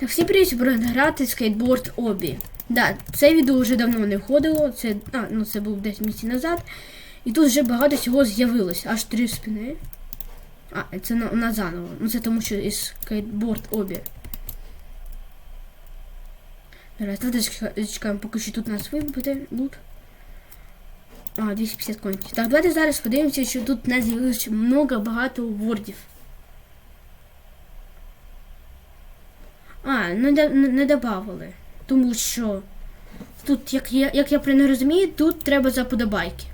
Так, всі привіт, грати скейтборд обі. Да, це відео вже давно не входило. Це, а, ну це був десь місяці назад. І тут вже багато всього з'явилось. Аж три спини. А, це на, на заново. Ну це тому що із скейтборд обі. Давайте зачекаємо, поки що тут нас вибити лут. А, 250 контів. Так, давайте зараз подивимося, що тут нас з'явилось много багато вордів. А, не, да- не, не добавили. Тому що тут, як я, як я правильно розумію, тут треба за подобайки.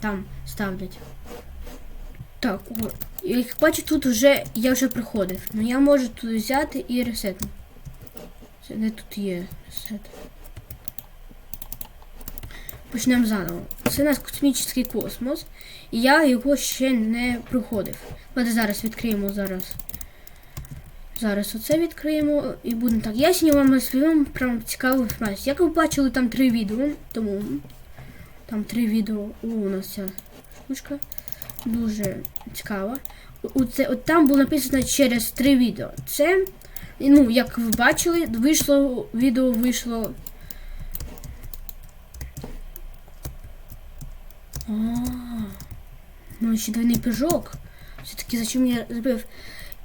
Там ставлять. Так, о, як бачу, тут вже я вже приходив. Ну я можу тут взяти і ресетнути. Це де тут є ресет. Почнемо заново. Це у нас космічний космос. І я його ще не проходив. Давайте зараз відкриємо зараз. Зараз оце відкриємо і буде так. Я сьогодні вам розповім про цікаву інформацію. Як ви бачили, там три відео, тому там три відео. О, у нас ця штучка. Дуже цікава. У це, от там було написано через три відео. Це, ну, як ви бачили, вийшло, відео вийшло. А, ну ще двойний пижок. Все-таки зачем я зробив?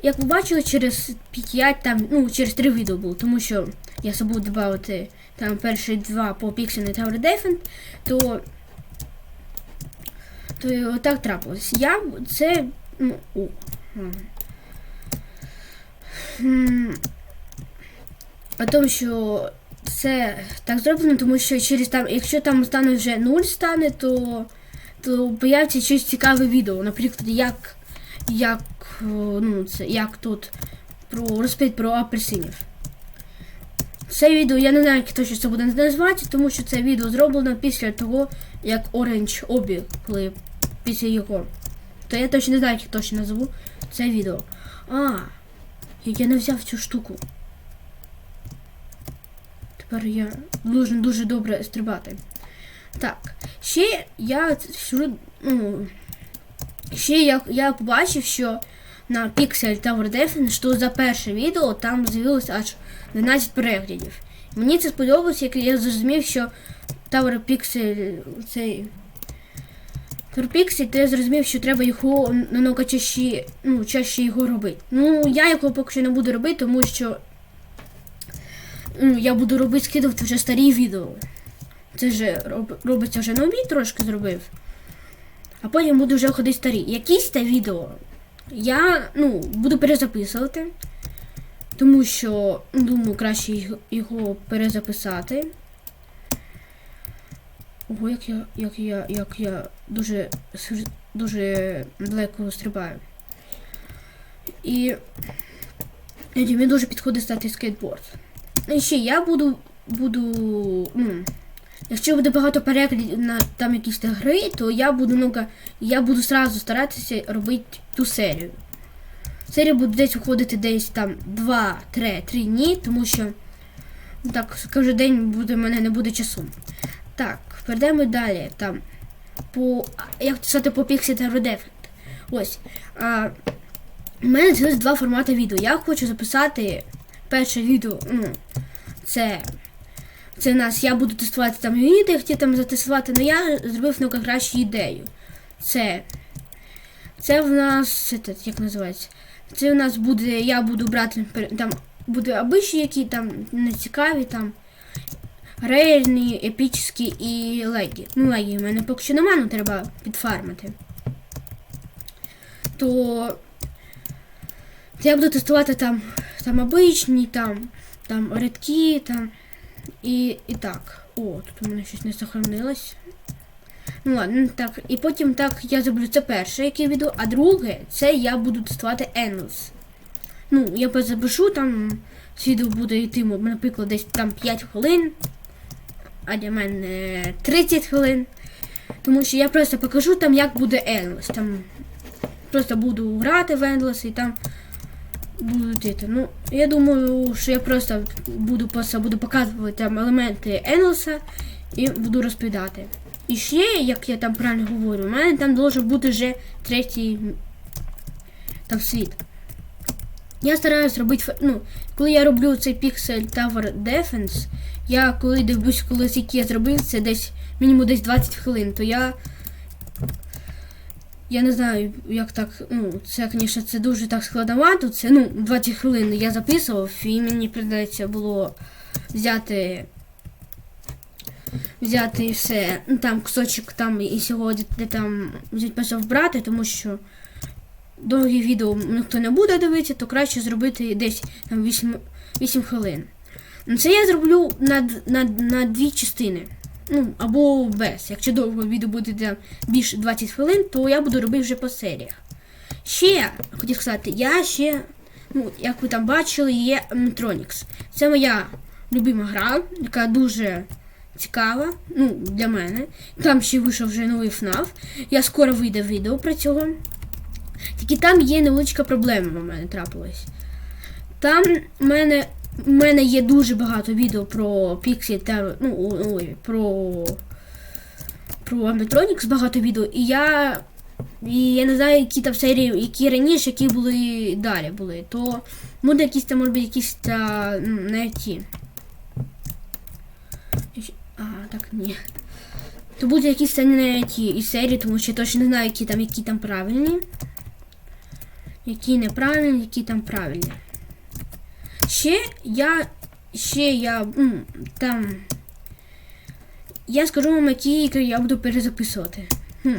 Як ви бачили, через 5 там, ну, через 3 відео було, тому що я забув додати там перші два по Pixel Tower Defense, то, то отак трапилось. Я це. Ну, о. О тому, що це так зроблено, тому що через там, якщо там стане вже 0 стане, то, то появиться щось цікаве відео. Наприклад, як, як, е, ну, це, як тут про розповідь про апельсинів. Це відео я не знаю, як точно це буде називатися, тому що це відео зроблено після того, як Orange Обі, коли після його. То я точно не знаю, як точно назву це відео. А, я не взяв цю штуку. Тепер я дуже дуже добре стрибати. Так, ще я сюди, ну, ще я, я побачив, що на Pixel Tower Defense, що за перше відео там з'явилось аж 12 переглядів. Мені це сподобалось, як я зрозумів, що Tower Pixel цей. Pixel, то я зрозумів, що треба його намного чаще, ну, чаще його робити. Ну, я його поки що не буду робити, тому що ну, я буду робити скидувати вже старі відео. Це ж роб, робиться вже нові трошки зробив. А потім буду вже ходити старі. Якісь те відео я ну, буду перезаписувати. Тому що думаю, краще його- перезаписати. Ого, як я, як я, як я дуже, дуже далеко стрибаю. І мені дуже підходить стати скейтборд. І ще я буду, буду, ну, якщо буде багато переглядів на там якісь та гри, то я буду много, я буду сразу старатися робити ту серію. Серія буде десь виходити десь там 2-3 дні, тому що ну, так кожен день буде мене не буде часу. Так, перейдемо далі. Там по. Як сказати по Pixel та Redefend. Ось. А, у мене з'явилось два формати відео. Я хочу записати перше відео. Ну, це. Це нас я буду тестувати там відео, хотів там затестувати, але я зробив много кращу ідею. Це. Це в нас. Це, як називається? Це у нас буде. Я буду брати там. Буде обичні, які там нецікаві там. Рейні, епічні і легі. Ну, легі в мене поки що нема, ну треба підфармити. То. то я буду тестувати там, там обичні, там, там рідкі, там. І, і так. О, тут у мене щось не сохранилось. Ну ладно, так. І потім так я зроблю це перше, яке відео, а друге, це я буду тестувати Endless. Ну, я запишу там. Це відео буде йти, наприклад, десь там 5 хвилин, а для мене 30 хвилин. Тому що я просто покажу там, як буде Endless. Там просто буду грати в Endless і там будуть это. Ну, я думаю, що я просто буду просто буду показувати там елементи Endless і буду розповідати. І ще, як я там правильно говорю, у мене там должен бути вже третій там світ. Я стараюсь робити, ну, коли я роблю цей Pixel Tower Defense, я коли дивлюсь, коли я зробив, це десь мінімум десь 20 хвилин, то я. Я не знаю, як так. Ну, це, звісно, це дуже так складновато. Це ну, 20 хвилин я записував, і мені прийдеться було взяти. Взяти все, ну там кусочок там і сьогодні де там взяти вбрати, тому що довгі відео ніхто не буде дивитися, то краще зробити десь там 8, 8 хвилин. Ну, Це я зроблю на, на, на дві частини. Ну, або без. Якщо довго відео буде там більше 20 хвилин, то я буду робити вже по серіях. Ще, хотів сказати, я ще, ну, як ви там бачили, є Metronix. Це моя любима гра, яка дуже цікава, ну, для мене. Там ще вийшов вже новий FNAF. Я скоро вийде відео про цього. Тільки там є невеличка проблема в мене трапилась. Там в мене, в мене є дуже багато відео про Pixel та ну, ой, про, про Animatronics, багато відео, і я. І я не знаю, які там серії, які раніше, які були далі були. То буде якісь там, може бути, якісь та, не ті. А, так ні. То буде якісь та не ті і серії, тому що я точно не знаю, які там, які там правильні. Які неправильні, які там правильні. Ще я. Ще я. Там. Я скажу вам, які ігри я буду перезаписувати. Хм.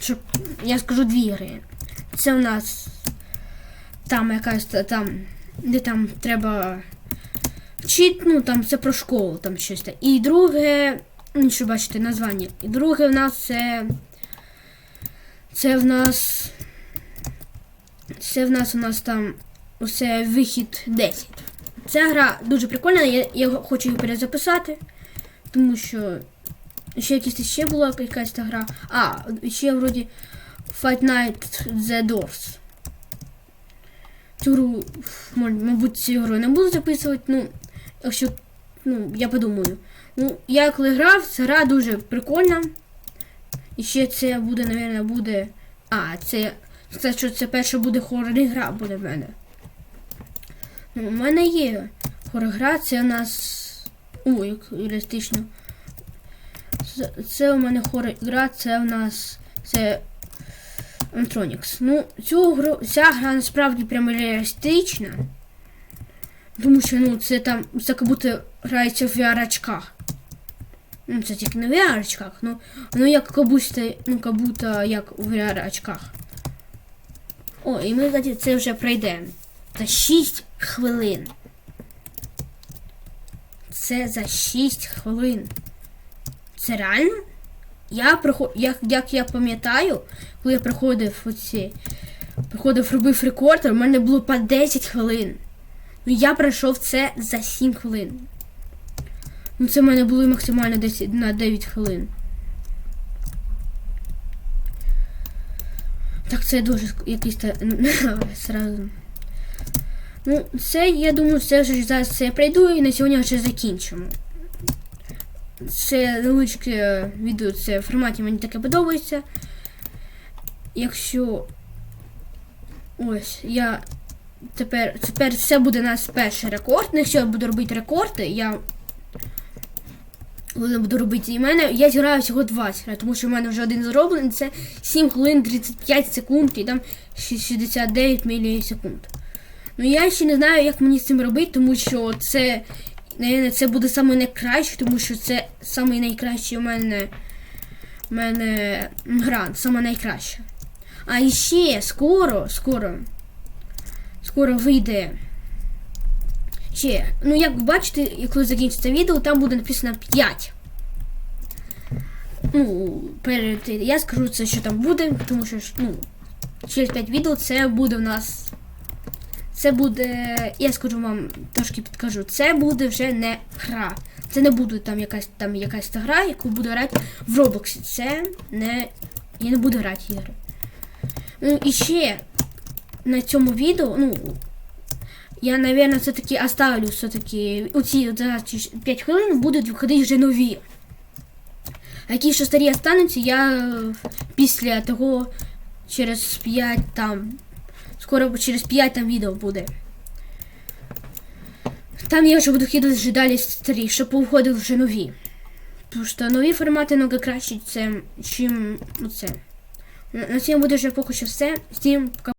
Щоб я скажу дві ігри. Це у нас там якась там, де там треба вчити, ну там це про школу, там щось. та- І друге, ну що бачите, названня. І друге в нас це. Це в нас. Це в нас у нас там усе вихід 10. Ця гра дуже прикольна, я, я хочу її перезаписати, тому що ще якась ще була якась та гра. А, ще вроді Fight Night The Doors. Цю гру, мабуть, цю гру не буду записувати, ну, якщо, ну, я подумаю. Ну, я коли грав, ця гра дуже прикольна. І ще це буде, напевно, буде. А, це. Це що це перша буде хоррор гра буде в мене. У мене є хорогра, це у як реалістично. Це, у мене хорогра, це у нас. Це Antronics. Ну, цю гру, ця гра насправді прямо реалістична. Тому що ну, це там, це як будто грається в VR-очках. Ну, це тільки не в VR-очках, ну, ну як будто, ну, як будто як у VR-очках. О, і ми, кстати, це вже пройдемо. За 6 хвилин. Це за 6 хвилин. Це реально? Я проход... як, як я пам'ятаю, коли я проходив оці. Проходив, робив рекорд, у мене було по 10 хвилин. Ну я пройшов це за 7 хвилин. Ну це в мене було максимально 10, на 9 хвилин. Так, це дуже якийсь та сразу. Ну, це, я думаю, це вже зараз це я пройду і на сьогодні вже закінчимо. Це невеличке відео, це в форматі мені таке подобається. Якщо. Ось, я тепер. Тепер це буде у нас перший рекорд. Ну, Якщо я буду робити рекорди, я. Буду робити і мене, я зіграю всього 20, тому що в мене вже один зроблений, це 7 хвилин 35 секунд і там 69 мілісекунд. Ну я ще не знаю, як мені з цим робити, тому що це, це буде саме найкраще, тому що це саме найкраще у мене, у мене гра, саме найкраща. А ще скоро, скоро, скоро вийде. Ще, ну як ви бачите, коли закінчиться відео, там буде написано 5. Ну, перед я скажу це, що там буде, тому що ну, через 5 відео це буде в нас. Це буде. Я скажу вам, трошки підкажу, це буде вже не гра. Це не буде там якась там якась та гра, яку буду грати в Роблоксі. Це не. Я не буду грати ігри. Ну і ще на цьому відео, ну. Я, наверное, все-таки оставлю все-таки оці 5 хвилин будуть виходити вже нові. А які ще старі остануться, я е, після того через 5 там. Скоро через 5 там відео буде. там я вже буду кидати вже далі старі, щоб повходили вже нові. Тому що нові формати много краще, це, чим оце. На цьому буде вже поки що все. Всім пока.